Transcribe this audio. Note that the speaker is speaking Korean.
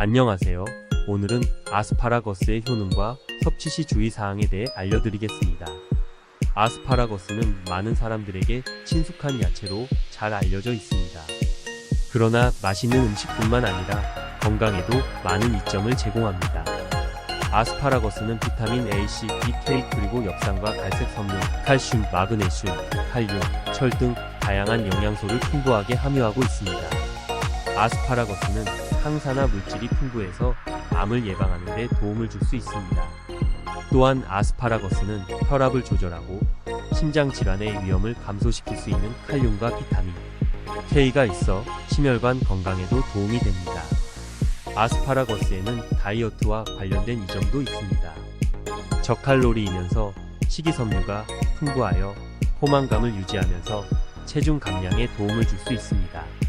안녕하세요. 오늘은 아스파라거스의 효능과 섭취 시 주의사항에 대해 알려드리겠습니다. 아스파라거스는 많은 사람들에게 친숙한 야채로 잘 알려져 있습니다. 그러나 맛있는 음식뿐만 아니라 건강에도 많은 이점을 제공합니다. 아스파라거스는 비타민 A, C, B, K 그리고 엽산과 갈색 섬유, 칼슘, 마그네슘, 칼륨, 철 등 다양한 영양소를 풍부하게 함유하고 있습니다. 아스파라거스는 항산화 물질이 풍부해서 암을 예방하는 데 도움을 줄 수 있습니다. 또한 아스파라거스는 혈압을 조절하고 심장 질환의 위험을 감소시킬 수 있는 칼륨과 비타민 K가 있어 심혈관 건강에도 도움이 됩니다. 아스파라거스에는 다이어트와 관련된 이점도 있습니다. 저칼로리이면서 식이섬유가 풍부하여 포만감을 유지하면서 체중 감량에 도움을 줄 수 있습니다.